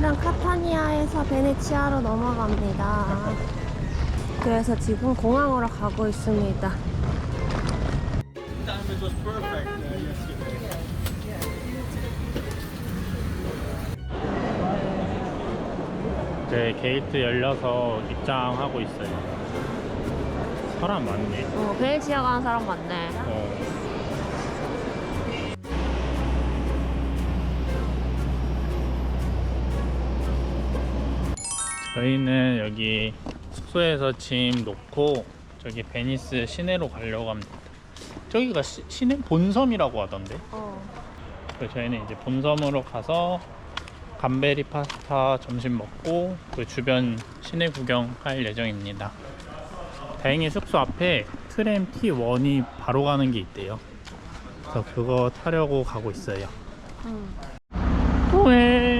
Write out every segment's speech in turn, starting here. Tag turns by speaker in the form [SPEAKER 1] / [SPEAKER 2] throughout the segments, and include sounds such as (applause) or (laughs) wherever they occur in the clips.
[SPEAKER 1] 오늘은 카타니아에서 베네치아로 넘어갑니다. 그래서 지금 공항으로 가고 있습니다.
[SPEAKER 2] 이제 게이트 열려서 입장하고 있어요. 사람 많네.
[SPEAKER 1] 어, 베네치아 가는 사람 많네.
[SPEAKER 2] 어. 저희는 여기 숙소에서 짐 놓고 저기 베니스 시내로 가려고 합니다. 저기가 시, 시내 본섬이라고 하던데.
[SPEAKER 1] 어.
[SPEAKER 2] 그래서 저희는 이제 본섬으로 가서 감베리 파스타 점심 먹고 그 주변 시내 구경할 예정입니다. 다행히 숙소 앞에 트램 T1이 바로 가는 게 있대요. 그래서 그거 타려고 가고 있어요.
[SPEAKER 1] 응.
[SPEAKER 2] 후회.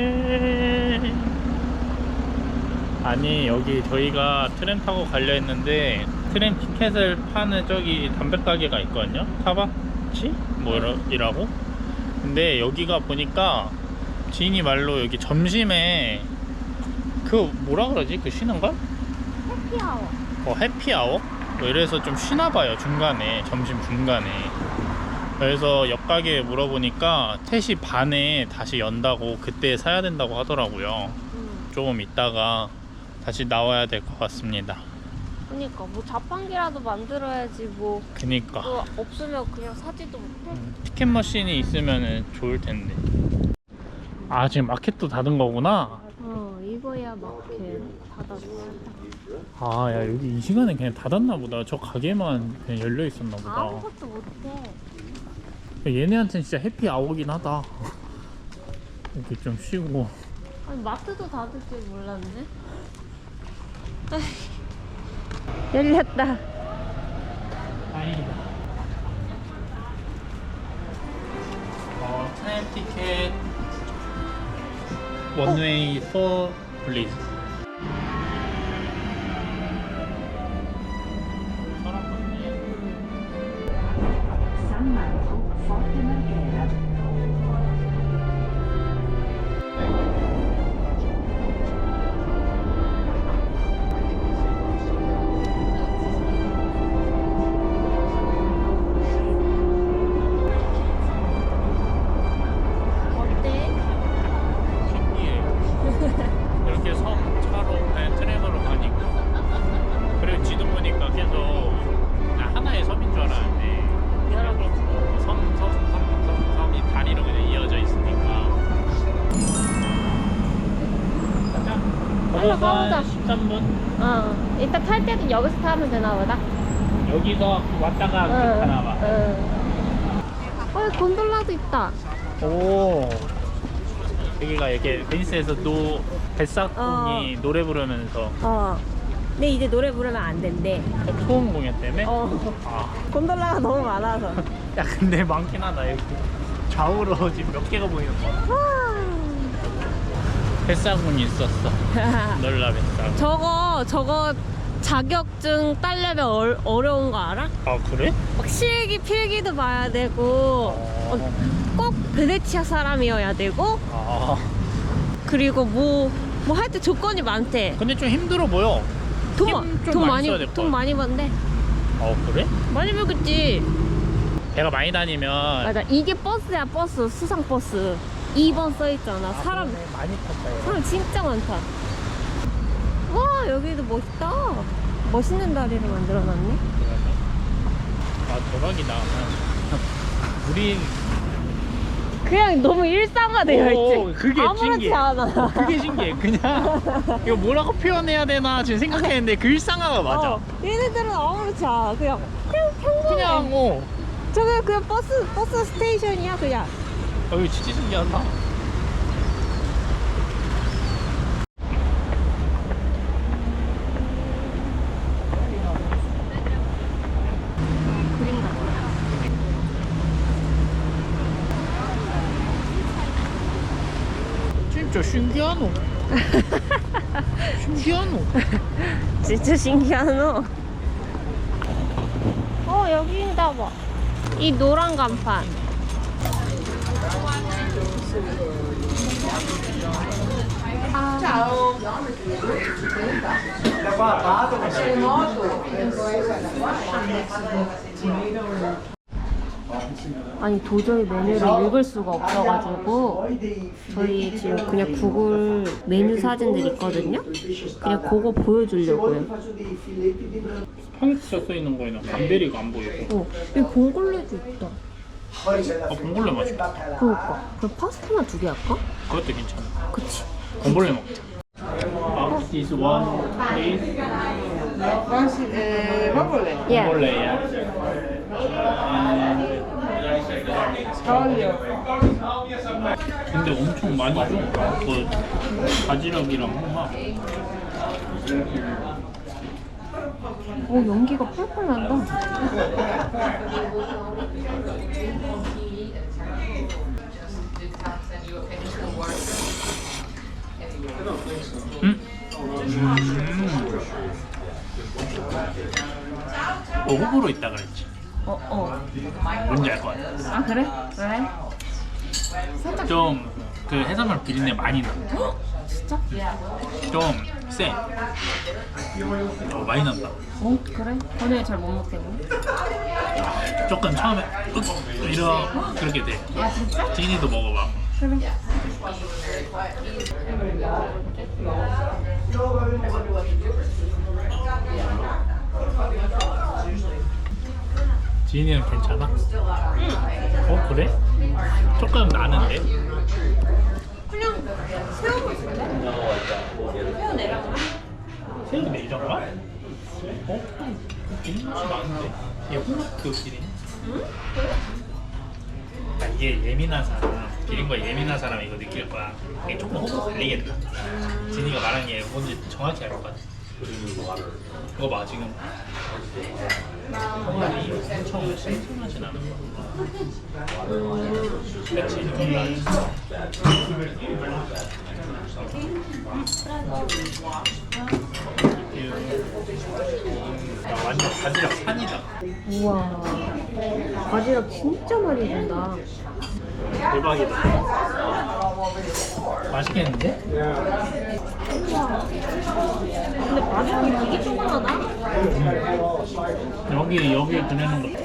[SPEAKER 2] 아니 여기 저희가 트램 타고 가려 했는데 트램 티켓을 파는 저기 담배 가게가 있거든요. 타바치 뭐이라고? 근데 여기가 보니까 지인이 말로 여기 점심에 그 뭐라 그러지? 그 쉬는 걸?
[SPEAKER 1] 해피아워.
[SPEAKER 2] 어, 해피아워? 뭐 이래서 좀 쉬나 봐요 중간에 점심 중간에 그래서 옆 가게에 물어보니까 3시 반에 다시 연다고 그때 사야 된다고 하더라고요
[SPEAKER 1] 응.
[SPEAKER 2] 조금 있다가 다시 나와야 될 것 같습니다.
[SPEAKER 1] 그니까 뭐 자판기라도 만들어야지 뭐
[SPEAKER 2] 그니까.
[SPEAKER 1] 그거 없으면 그냥 사지도 못해.
[SPEAKER 2] 음, 티켓 머신이 있으면 좋을 텐데. 아 지금 마켓도 닫은 거구나?
[SPEAKER 1] 어 이거야 마켓. 닫았어.
[SPEAKER 2] 아 야 여기 이 시간에 그냥 닫았나 보다. 저 가게만 그냥 열려 있었나 보다.
[SPEAKER 1] 아무것도 못해.
[SPEAKER 2] 얘네한테는 진짜 해피 아워긴 하다. 이렇게 좀 쉬고.
[SPEAKER 1] 아니 마트도 닫을 줄 몰랐네. 에이. (laughs) 열렸다.
[SPEAKER 2] 다행이다 어, 트램 티켓 원웨이 4 플리즈
[SPEAKER 1] 빨리 가보자.
[SPEAKER 2] 13분
[SPEAKER 1] 어. 이따 탈 때도 여기서 타면 되나 보다.
[SPEAKER 2] 여기서 왔다가 응. 가나 봐
[SPEAKER 1] 응. 어, 곤돌라도 있다.
[SPEAKER 2] 오 여기가 이렇게 베니스에서 노 뱃사공이 노래 부르면서
[SPEAKER 1] 어. 근데 이제 노래 부르면 안 된대.
[SPEAKER 2] 소음 공연 때문에
[SPEAKER 1] 어.
[SPEAKER 2] 아,
[SPEAKER 1] 곤돌라가 너무 많아서. (laughs)
[SPEAKER 2] 야 근데 많긴 하다 여기 좌우로 지금 몇 개가 보이는 거 뱃사공이 있었어 (laughs) 놀라 뱃사공
[SPEAKER 1] 저거 저거 자격증 따려면 얼, 어려운 거 알아?
[SPEAKER 2] 아 그래?
[SPEAKER 1] 막 실기 필기도 봐야 되고
[SPEAKER 2] 어.
[SPEAKER 1] 어, 꼭 베네치아 사람이어야 되고
[SPEAKER 2] 아
[SPEAKER 1] 그리고 뭐뭐할때 조건이 많대.
[SPEAKER 2] 근데 좀 힘들어 보여
[SPEAKER 1] 돈, 돈
[SPEAKER 2] 많이
[SPEAKER 1] 돈. 많이 번대.
[SPEAKER 2] 어 그래?
[SPEAKER 1] 많이 벌겠지.
[SPEAKER 2] 배가 많이 다니면
[SPEAKER 1] 맞아. 이게 버스야 버스 수상 버스. 2번 써 있잖아. 사람
[SPEAKER 2] 많이 탔다 얘.
[SPEAKER 1] 사람 진짜 많다. 와 여기도 멋있다. 멋있는 다리를 만들어놨네.
[SPEAKER 2] 아 대박이다 우리
[SPEAKER 1] 그냥 너무 일상화되어
[SPEAKER 2] 오,
[SPEAKER 1] 있지.
[SPEAKER 2] 그게
[SPEAKER 1] 아무렇지
[SPEAKER 2] 신기해.
[SPEAKER 1] 않아.
[SPEAKER 2] 그게 신기해 그냥 (laughs) 이거 뭐라고 표현해야 되나 지금 생각했는데 그 일상화가 맞아
[SPEAKER 1] 어, 얘네들은 아무렇지 않아. 그냥 그냥 평범해.
[SPEAKER 2] 그냥 어
[SPEAKER 1] 저게 그냥 버스 버스 스테이션이야 그냥.
[SPEAKER 2] 어, 이거 진짜 신기하다. 진짜 신기하노 신기하노 (laughs)
[SPEAKER 1] 진짜 신기하노. 어 여기인가 봐. 이 노란 간판. 아 아니 도저히 메뉴를 읽을 수가 없어가지고 저희 지금 그냥 구글 메뉴 사진들 있거든요. 그냥 그거 보여주려고요.
[SPEAKER 2] 스파게티 써 있는 거에는 감베리가 안 보이고.
[SPEAKER 1] 어, 이 봉골레도 있다.
[SPEAKER 2] 아, 봉골레 맛있다.
[SPEAKER 1] 그러니까. 그럼 파스타나 두 개 할까?
[SPEAKER 2] 그것도 괜찮아.
[SPEAKER 1] 그치.
[SPEAKER 2] 봉골레 먹자. 아, this one, please.
[SPEAKER 1] 예.
[SPEAKER 2] 봉골레야. 근데 엄청 많이 줘. 그 바지락이랑 홍합.
[SPEAKER 1] 오 어, 연기가 펄펄 난다.
[SPEAKER 2] 음. 음. 어, 호불호 있다 그랬지.
[SPEAKER 1] 어 어.
[SPEAKER 2] 뭔지 알 것 같아.
[SPEAKER 1] 아 그래? 왜? 살짝
[SPEAKER 2] 좀 그 해산물 비린내 많이 나.
[SPEAKER 1] 진짜?
[SPEAKER 2] 좀 세. 어, 많이 난다.
[SPEAKER 1] 어 그래? 전에 잘 못 먹겠네.
[SPEAKER 2] 조금 처음에 으, 이런 그렇게 돼.
[SPEAKER 1] 아 진짜?
[SPEAKER 2] 지인이도 먹어봐.
[SPEAKER 1] 그래.
[SPEAKER 2] 지인이는 괜찮아? 어 그래? 조금 나는데? 새우 내장가? 어? 비린 맛이 나는데? 얘 홍합 비린? 아, 이게 예민한 사람 비린 거에 예민한 사람 이거 느낄 거야. 이게 조금 호불호 갈리겠다. 진이가 말한 게 뭔지 정확히 알 것 같아. 이거 봐 지금. 홍합이 엄청 신선하진 않은 거야 그치 몰라 야, 완전 바지락 산이다.
[SPEAKER 1] 우와. 바지락 진짜 많이 준다.
[SPEAKER 2] 대박이다 맛있겠는데?
[SPEAKER 1] 근데 바지락이 되게 조그마다.
[SPEAKER 2] 여기 여기 보내는 거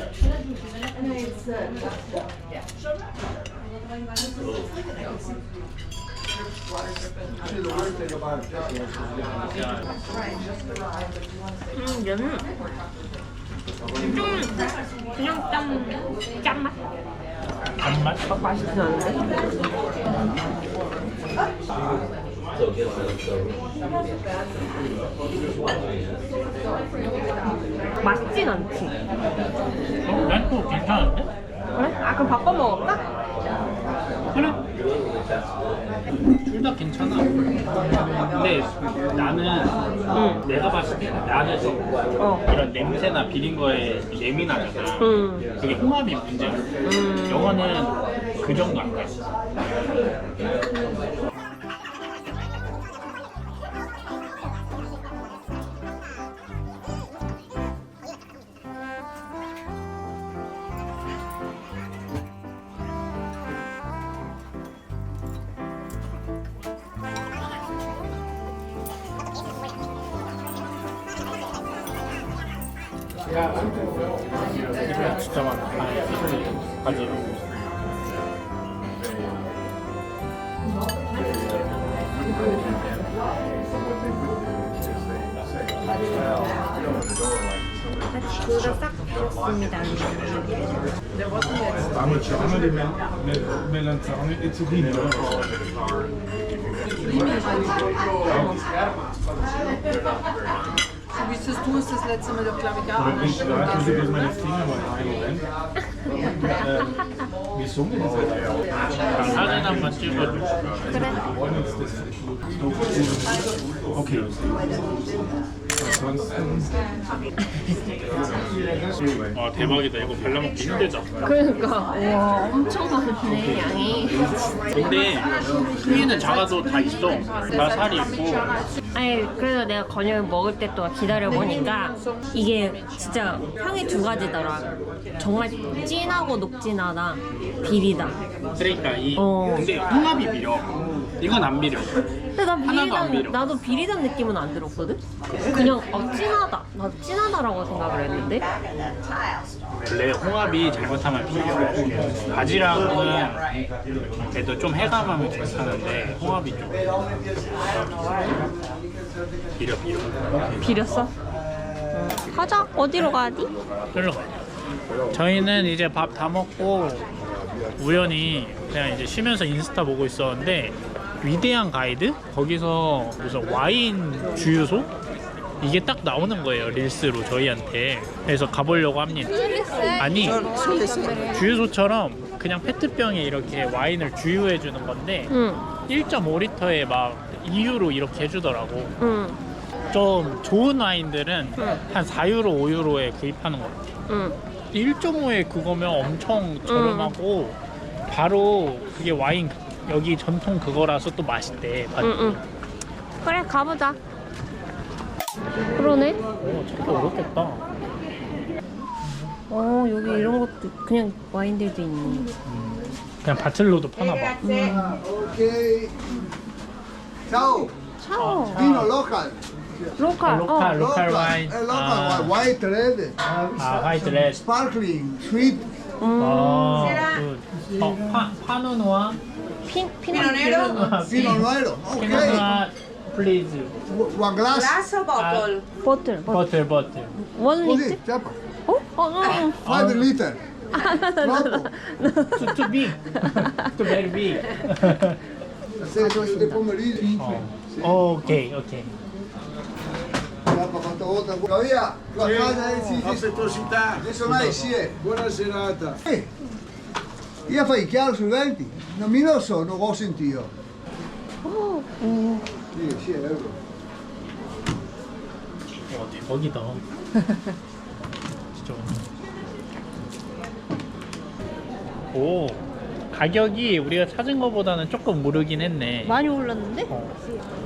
[SPEAKER 1] 음 얘는 좀 그냥 짠 짠맛?
[SPEAKER 2] 단맛?
[SPEAKER 1] 막 맛있진 않은데? 맛있진 않지.
[SPEAKER 2] 어? 난또 괜찮은데?
[SPEAKER 1] 그래? 아 그럼 바꿔 먹을까?
[SPEAKER 2] 둘 다 괜찮아 근데 나는
[SPEAKER 1] 응.
[SPEAKER 2] 내가 봤을 때 나는
[SPEAKER 1] 어.
[SPEAKER 2] 이런 냄새나 비린 거에 예민하잖아
[SPEAKER 1] 응.
[SPEAKER 2] 그게 홍합이 문제야
[SPEAKER 1] 음.
[SPEAKER 2] 영어는 그 정도 안 돼. 진
[SPEAKER 1] 그거 싹 좋습니다.
[SPEAKER 3] Einmal einmal den Mel- Mel- Melanzane Ezurin.
[SPEAKER 4] So wie es das du es das letzte Mal doch, glaube ich, auch
[SPEAKER 3] Ich muss bloß meine Finger mal rein. Ähm, Okay.
[SPEAKER 2] 아 대박이다. 이거 발라먹기 힘들다.
[SPEAKER 1] 그러니까 와 엄청 많네 양이.
[SPEAKER 2] 근데 크기는 작아도 다 있어. 다 살이 있고.
[SPEAKER 1] 아니 그래서 내가 건영을 먹을 때 동안 기다려 보니까 이게 진짜 향이 두 가지더라. 정말 진하고 녹진하다. 비리다.
[SPEAKER 2] 그러니까 이
[SPEAKER 1] 어.
[SPEAKER 2] 근데 홍합이 비려. 이건 안 비려.
[SPEAKER 1] 근데
[SPEAKER 2] 안
[SPEAKER 1] 비리단. 나도 비리단 느낌은 안 들었거든. 그냥 어 진하다. 나도 진하다라고 생각을 했는데.
[SPEAKER 2] 원래 홍합이 잘못하면 비려. 바지락은 그래도 좀 해감하면 괜찮은데 홍합이 좀 비려 비려.
[SPEAKER 1] 비렸어? 어. 가자. 어디로 가야지?
[SPEAKER 2] 가요. 저희는 이제 밥 다 먹고 우연히 그냥 이제 쉬면서 인스타 보고 있었는데 위대한 가이드 거기서 무슨 와인 주유소 이게 딱 나오는 거예요 릴스로 저희한테 그래서 가보려고 합니다 아니 주유소처럼 그냥 페트병에 이렇게 와인을 주유해 주는 건데
[SPEAKER 1] 응.
[SPEAKER 2] 1.5리터에 막 2유로 이렇게 해주더라고
[SPEAKER 1] 응.
[SPEAKER 2] 좀 좋은 와인들은
[SPEAKER 1] 응.
[SPEAKER 2] 한 4유로 5유로에 구입하는 거 같아
[SPEAKER 1] 응.
[SPEAKER 2] 1.5에 그거면 엄청 저렴하고 바로 그게 와인 여기 전통 그거라서 또 맛있대.
[SPEAKER 1] 응. 응. 그래 가보자. 그러네.
[SPEAKER 2] 오, 찾기 어렵겠다.
[SPEAKER 1] 어 여기 이런 것도 그냥 와인들도 있네.
[SPEAKER 2] 그냥 바틀로도 파나 봐.
[SPEAKER 5] Ok. Ciao,
[SPEAKER 1] 차오.
[SPEAKER 5] vino local.
[SPEAKER 1] 로컬.
[SPEAKER 2] 로컬,
[SPEAKER 1] 어.
[SPEAKER 2] 로컬 와인.
[SPEAKER 5] Eh, local,
[SPEAKER 2] 아,
[SPEAKER 5] white red.
[SPEAKER 2] 아 화이트 레드.
[SPEAKER 5] Sparkling, sweet.
[SPEAKER 1] 음.
[SPEAKER 2] 어, 그, 어, 파, 파노노아?
[SPEAKER 1] 핀 피노
[SPEAKER 5] Vino nuevo. Ok.
[SPEAKER 2] 피노노아, 플리즈.
[SPEAKER 5] One glass.
[SPEAKER 4] Glass or bottle?
[SPEAKER 1] 버틀. 버틀.
[SPEAKER 2] 버틀, 버틀.
[SPEAKER 1] 원
[SPEAKER 5] Così,
[SPEAKER 1] 리트?
[SPEAKER 5] ciapa.
[SPEAKER 1] 어? 어, 응.
[SPEAKER 5] Five liter. Troppo.
[SPEAKER 2] Too, too big. too very big.
[SPEAKER 5] Sei del pomeriggio.
[SPEAKER 2] 어, 오케이, 오케이.
[SPEAKER 5] Ciapa, quanta volta. Via, la casa è sì, sì.
[SPEAKER 6] Affettuosità.
[SPEAKER 5] Adesso lei si è.
[SPEAKER 6] Buona serata.
[SPEAKER 5] Eh, io fai chiaro sui venti? Non mi lo so, non ho sentito. Sì, sì, è vero.
[SPEAKER 2] 와, 대박이다. 진짜. 오, 가격이 우리가 찾은 것보다는 조금 오르긴 했네.
[SPEAKER 1] 많이 올랐는데?
[SPEAKER 2] 어.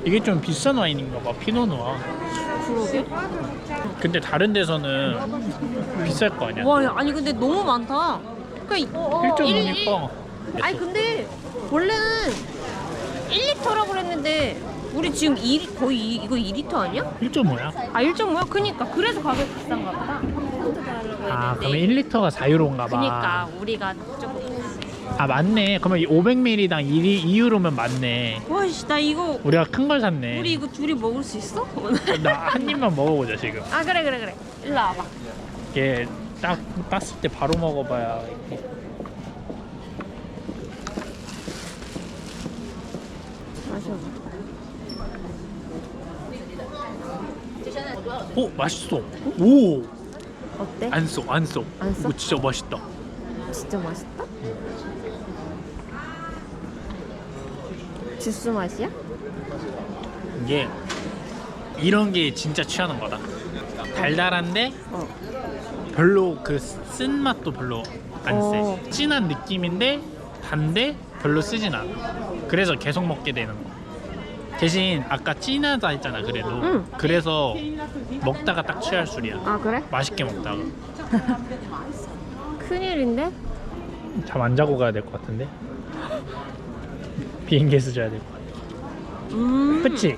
[SPEAKER 2] 이게 좀 비싼 와인인가 봐, 피노누아.
[SPEAKER 1] 그러게.
[SPEAKER 2] 근데 다른 데서는 비쌀 거 아니야?
[SPEAKER 1] 와, 야, 아니 근데 너무 많다. 그러니까
[SPEAKER 2] 1.5리터.
[SPEAKER 1] 아니 근데 원래는 1리터라고 그랬는데 우리 지금 2, 거의 이, 이거 2리터 아니야?
[SPEAKER 2] 1.5야?
[SPEAKER 1] 아 1.5야? 그니까 그래서 가격 비싼가 보다.
[SPEAKER 2] 아, 그러면 1리터가 4유로인가 봐.
[SPEAKER 1] 그니까 우리가 조금
[SPEAKER 2] 아, 맞네. 그러면 500ml당 2, 2유로면 맞네.
[SPEAKER 1] 와씨 나 이거
[SPEAKER 2] 우리가 큰 걸 샀네.
[SPEAKER 1] 우리 이거 둘이 먹을 수 있어? 오늘?
[SPEAKER 2] 나 한 입만 먹어보자, 지금.
[SPEAKER 1] 아 그래 그래 그래 일로 와봐
[SPEAKER 2] 이게 딱 땄을 때 바로 먹어봐야 이렇게. 오 맛있어. 오.
[SPEAKER 1] 어때?
[SPEAKER 2] 안 써, 안 써.
[SPEAKER 1] 안 써?
[SPEAKER 2] 이거 진짜 맛있다.
[SPEAKER 1] 진짜 맛있다? 주스 맛이야?
[SPEAKER 2] 이게 이런 게 진짜 취하는 거다. 달달한데
[SPEAKER 1] 어
[SPEAKER 2] 별로 그 쓴 맛도 별로 안
[SPEAKER 1] 어.
[SPEAKER 2] 세. 진한 느낌인데 단데 별로 쓰진 않아. 그래서 계속 먹게 되는 거. 대신 아까 진하다 했잖아 그래도.
[SPEAKER 1] 응.
[SPEAKER 2] 그래서 먹다가 딱 취할 술이야.
[SPEAKER 1] 아 그래?
[SPEAKER 2] 맛있게 먹다가. (laughs)
[SPEAKER 1] 큰일인데?
[SPEAKER 2] 잠 안 자고 가야 될 것 같은데. 비행기에서 자야 될 것 같아.
[SPEAKER 1] 음.
[SPEAKER 2] 그치?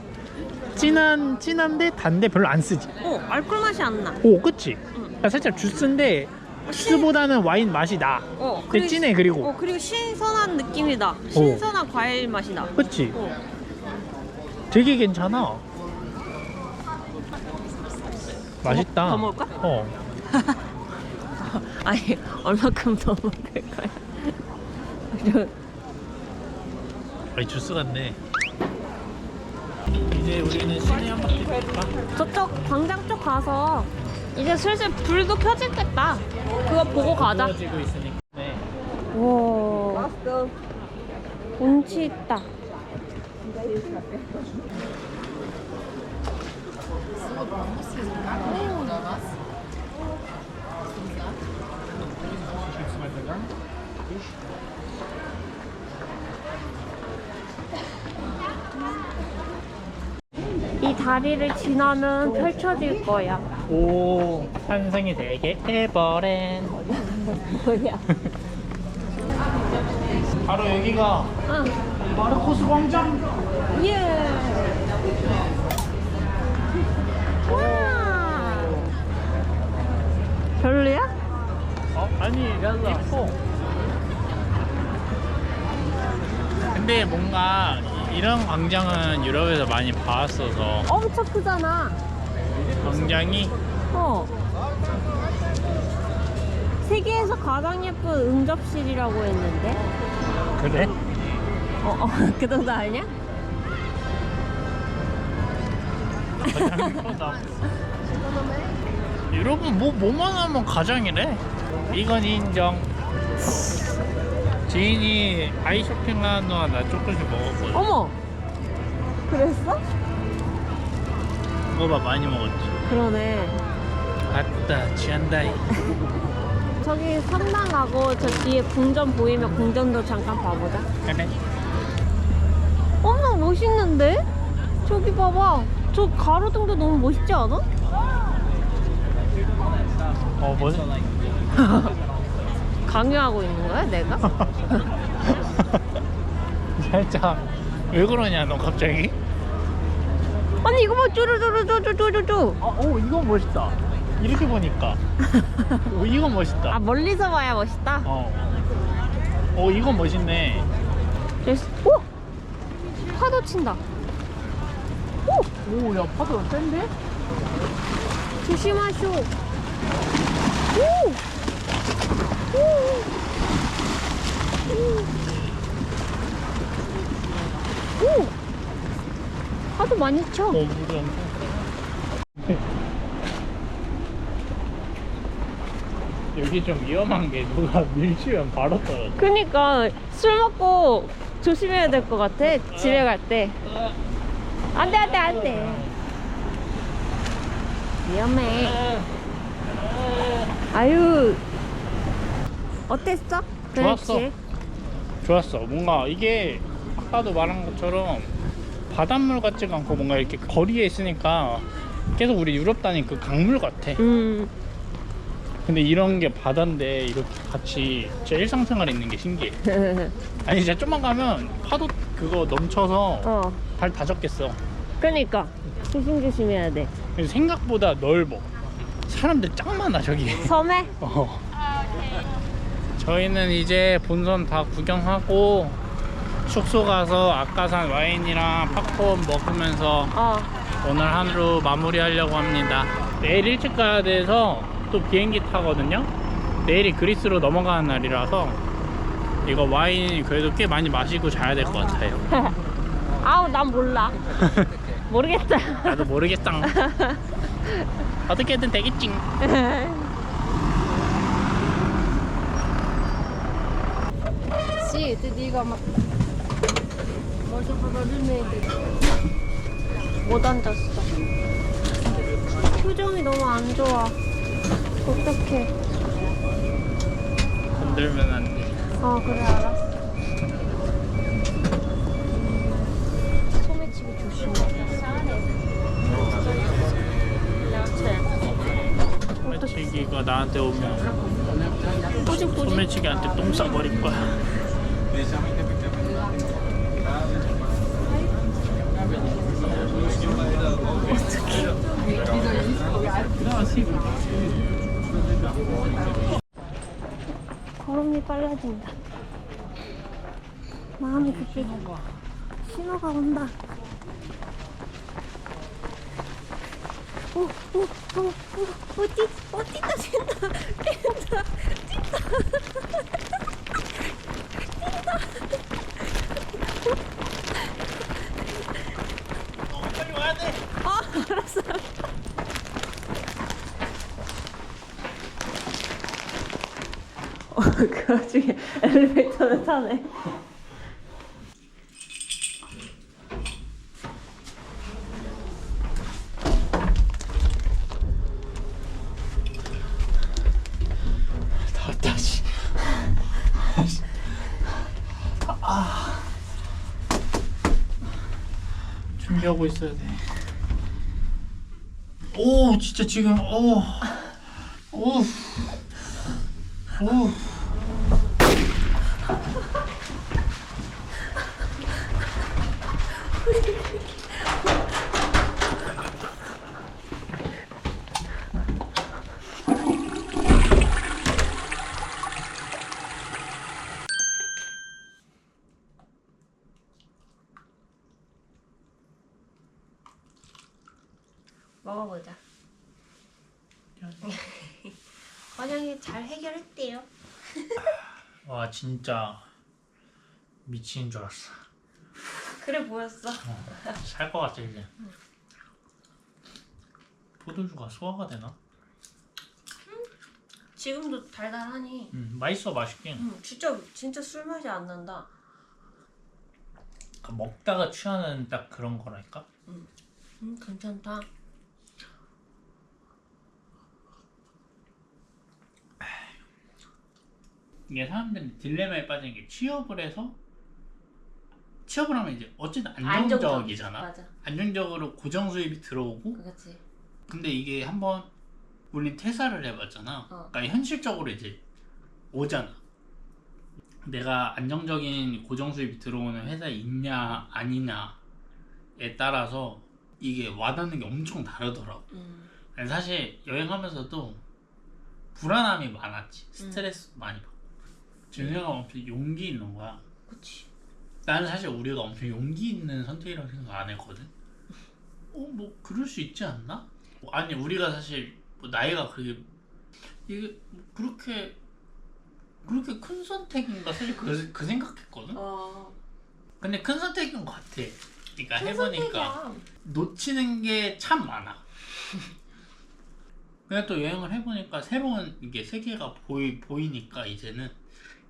[SPEAKER 2] 진한 진한데 단데 별로 안 쓰지.
[SPEAKER 1] 어 알콜 맛이 안 나.
[SPEAKER 2] 오, 그치? 그러니까 살짝 주스인데 주스보다는 와인 맛이 나.
[SPEAKER 1] 어
[SPEAKER 2] 근데 진해 그리고.
[SPEAKER 1] 어 그리고 신선한 느낌이 나. 신선한 과일 맛이 나.
[SPEAKER 2] 그치?
[SPEAKER 1] 어.
[SPEAKER 2] 되게 괜찮아. 맛있다.
[SPEAKER 1] 더 먹을까?
[SPEAKER 2] 어. (laughs)
[SPEAKER 1] 아니 얼마큼 더 먹을 거야? 이런- (laughs)
[SPEAKER 2] 아니 주스 같네. 이제 우리는 시내 한 바퀴 돌까?
[SPEAKER 1] 저쪽 광장 쪽 가서 이제 슬슬 불도 켜지겠다. 그거 보고 가자.
[SPEAKER 2] 부러지고 있으니까. 네.
[SPEAKER 1] 와. 운치 있다. 이 다리를 지나면 펼쳐질 거야.
[SPEAKER 2] 오 환상이 되게 에버랜
[SPEAKER 1] 뭐야? (laughs)
[SPEAKER 2] 바로 여기가
[SPEAKER 1] 응.
[SPEAKER 2] 마르코스 광장
[SPEAKER 1] 예. 와. 별로야?
[SPEAKER 2] 어? 아니 이뻐 근데 뭔가 이런 광장은 유럽에서 많이 봤어서
[SPEAKER 1] 엄청 크잖아.
[SPEAKER 2] 광장이
[SPEAKER 1] 어. 세계에서 가장 예쁜 응접실이라고 했는데.
[SPEAKER 2] 그래?
[SPEAKER 1] 어, 어, (laughs) 그 정도 아니야?
[SPEAKER 2] 가장 예쁘다 유럽은 뭐 뭐만 하면 가장이래 이건 인정 지인이 아이 쇼핑하는 동안 나 조금씩 먹었거든
[SPEAKER 1] 어머! 그랬어?
[SPEAKER 2] 먹어봐 많이 먹었지
[SPEAKER 1] 그러네.
[SPEAKER 2] 아따 취한다이 (laughs)
[SPEAKER 1] 저기 성당 가고 저 뒤에 궁전 보이면 궁전도 잠깐 봐보자.
[SPEAKER 2] 그래
[SPEAKER 1] 어머, 멋있는데? 저기 봐봐. 저 가로등도 너무 멋있지 않아?
[SPEAKER 2] 어 뭐지? (laughs)
[SPEAKER 1] 강요하고 있는 거야, 내가? (laughs)
[SPEAKER 2] 살짝 왜 그러냐 너 갑자기?
[SPEAKER 1] 아니, 이거 봐, 쪼르쪼르쪼르쪼르쪼.
[SPEAKER 2] 아, 오 이건 멋있다 이렇게 보니까 (laughs) 오 이건 멋있다
[SPEAKER 1] 아, 멀리서 봐야 멋있다.
[SPEAKER 2] 어. 어 이건 멋있네.
[SPEAKER 1] 오! 파도 친다. 오!
[SPEAKER 2] 오야 파도 센데?
[SPEAKER 1] 조심하쇼. 오! 오! 오! 파도 많이 쳐.
[SPEAKER 2] 어 엄청 세. 여기 좀 위험한 게 누가 (laughs) 밀치면 바로 떨어져
[SPEAKER 1] 그니까 술 먹고 조심해야 될 것 같아. 집에 갈 때. 안 돼, 안 돼, 안 돼. 위험해. 아유. 어땠어?
[SPEAKER 2] 좋았어.
[SPEAKER 1] 그렇지.
[SPEAKER 2] 좋았어 뭔가 이게 아까도 말한 것처럼 바닷물 같지가 않고 뭔가 이렇게 거리에 있으니까 계속 우리 유럽 다닌 그 강물 같아
[SPEAKER 1] 음.
[SPEAKER 2] 근데 이런 게 바다인데 이렇게 같이 진짜 일상생활에 있는 게 신기해 (laughs) 아니 진짜 좀만 가면 파도 그거 넘쳐서
[SPEAKER 1] 어.
[SPEAKER 2] 발다 젖겠어
[SPEAKER 1] 그니까 조심조심해야 돼.
[SPEAKER 2] 생각보다 넓어 사람들 짱 많아 저기 (laughs)
[SPEAKER 1] 섬에?
[SPEAKER 2] 어. 저희는 이제 본선 다 구경하고 숙소 가서 아까 산 와인이랑 팝콘 먹으면서
[SPEAKER 1] 어.
[SPEAKER 2] 오늘 하루 마무리하려고 합니다. 내일 일찍 가야 돼서 또 비행기 타거든요. 내일이 그리스로 넘어가는 날이라서 이거 와인 그래도 꽤 많이 마시고 자야 될 것 같아요. (laughs)
[SPEAKER 1] 아우 난 몰라. (laughs) 모르겠다.
[SPEAKER 2] 나도 모르겠다. (laughs) 어떻게든 되겠지.
[SPEAKER 4] Sì, ti dico, ma... Molto probabilmente.
[SPEAKER 1] 못 앉았어. 표정이 너무 안 좋아. 어떡해.
[SPEAKER 2] 건들면 안 돼.
[SPEAKER 1] 어 그래 알았어. 소매치기 조심해.
[SPEAKER 2] 소매치기가 나한테 오면. 소매치기한테 똥 싸버릴 거야.
[SPEAKER 1] 걸음이 빨라진다. 마음이 급해. 신호가 온다. 오, 오, 오, 오, 어디, 어디다 튄다, 튄다,
[SPEAKER 2] 빨리 와야 돼.
[SPEAKER 1] 아, 알았어. 그 와중에 엘리베이터를 타네.
[SPEAKER 2] 아. 하고 있어야 돼. 오, 진짜 지금 어. 오. 오.
[SPEAKER 1] 오. (laughs) 번영이 잘 해결했대요.
[SPEAKER 2] 와 진짜 미친 줄 알았어.
[SPEAKER 1] 그래 보였어.
[SPEAKER 2] 살것 같아 이제. 포도주가 소화가 되나?
[SPEAKER 1] 지금도 달달하니.
[SPEAKER 2] 음, 맛있어 맛있긴.
[SPEAKER 1] 음, 진짜 진짜 술 맛이 안 난다.
[SPEAKER 2] 그러니까 먹다가 취하는 딱 그런 거라니까.
[SPEAKER 1] 음, 괜찮다.
[SPEAKER 2] 이게 사람들이 딜레마에 빠지는 게 취업을 해서 취업을 하면 이제 어쨌든 안정적이잖아.
[SPEAKER 1] 맞아.
[SPEAKER 2] 안정적으로 고정 수입이 들어오고
[SPEAKER 1] 그렇지.
[SPEAKER 2] 근데 이게 한번 우린 퇴사를 해봤잖아.
[SPEAKER 1] 어.
[SPEAKER 2] 그러니까 현실적으로 이제 오잖아. 내가 안정적인 고정 수입이 들어오는 회사에 있냐 아니냐에 따라서 이게 와닿는 게 엄청 다르더라고.
[SPEAKER 1] 음,
[SPEAKER 2] 사실 여행하면서도 불안함이 많았지. 스트레스 많이 받고. 준영이가 엄청 용기 있는 거야.
[SPEAKER 1] 그렇지.
[SPEAKER 2] 나는 사실 우리가 엄청 용기 있는 선택이라고 생각 안 했거든. 어, 뭐 그럴 수 있지 않나? 아니 우리가 사실 뭐 나이가 그게 이게 뭐 그렇게 그렇게 큰 선택인가 사실 그, 그 생각했거든.
[SPEAKER 1] 어.
[SPEAKER 2] 근데 큰 선택인 것 같아. 그러니까
[SPEAKER 1] 큰
[SPEAKER 2] 해보니까
[SPEAKER 1] 선택이야.
[SPEAKER 2] 놓치는 게 참 많아. 근데 또 여행을 해보니까 새로운 이게 세계가 보이 보이니까 이제는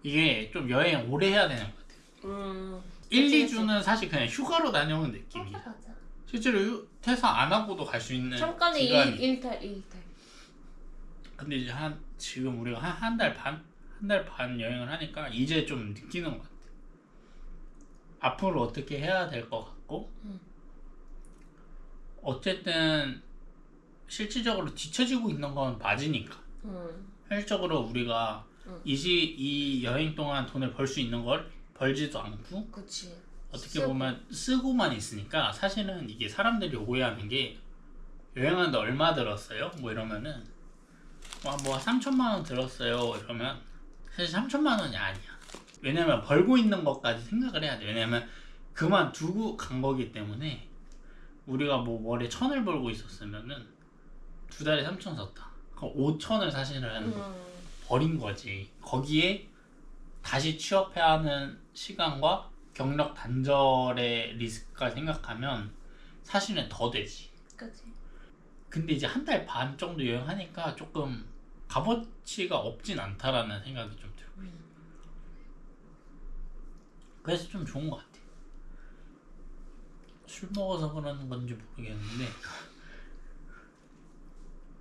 [SPEAKER 2] 이게 좀 여행 오래 해야 되는 것 같아.
[SPEAKER 1] 음.
[SPEAKER 2] 1,
[SPEAKER 1] 그치,
[SPEAKER 2] 2주는 사실 그냥 휴가로 다녀오는 느낌이야.
[SPEAKER 1] 맞아 맞아.
[SPEAKER 2] 실제로 휴- 퇴사 안 하고도 갈 수 있는
[SPEAKER 1] 잠깐의. 일 일탈 일탈.
[SPEAKER 2] 근데 이제 한 지금 우리가 한 한 달 반, 한 달 반 여행을 하니까 이제 좀 느끼는 것 같아. 앞으로 어떻게 해야 될 것 같고,
[SPEAKER 1] 음.
[SPEAKER 2] 어쨌든 실질적으로 뒤처지고 있는 건 맞으니까.
[SPEAKER 1] 음.
[SPEAKER 2] 현실적으로 우리가
[SPEAKER 1] 음.
[SPEAKER 2] 이지 이 여행 동안 돈을 벌 수 있는 걸 벌지도 않고
[SPEAKER 1] 그렇지.
[SPEAKER 2] 어떻게
[SPEAKER 1] 쓰고.
[SPEAKER 2] 보면 쓰고만 있으니까 사실은 이게 사람들이 오해하는 게 여행하는데 얼마 들었어요? 뭐 이러면은 와뭐 3천만 원 들었어요 이러면 사실 3천만 원이 아니야 왜냐면 벌고 있는 것까지 생각을 해야 돼 왜냐면 그만두고 간 거기 때문에 우리가 뭐 월에 천을 벌고 있었으면은 두 달에 3천 썼다 그럼 5천을 사실은
[SPEAKER 1] 음.
[SPEAKER 2] 버린 거지. 거기에 다시 취업해야 하는 시간과 경력 단절의 리스크까지 생각하면 사실은 더 되지.
[SPEAKER 1] 그렇지.
[SPEAKER 2] 근데 이제 한 달 반 정도 여행하니까 조금 값어치가 없진 않다라는 생각이 좀 들고. 그래서 좀 좋은 것 같아. 술 먹어서 그러는 건지 모르겠는데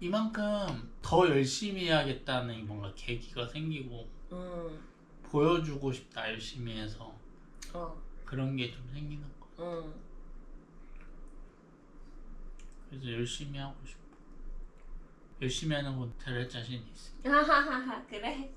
[SPEAKER 2] 이만큼 더 열심히 해야겠다는 뭔가 계기가 생기고
[SPEAKER 1] 음.
[SPEAKER 2] 보여주고 싶다 열심히 해서
[SPEAKER 1] 어.
[SPEAKER 2] 그런 게 좀 생기는 거.
[SPEAKER 1] 음.
[SPEAKER 2] 그래서 열심히 하고 싶어. 열심히 하는 건 잘할 자신이 있어. (laughs)
[SPEAKER 1] 그래.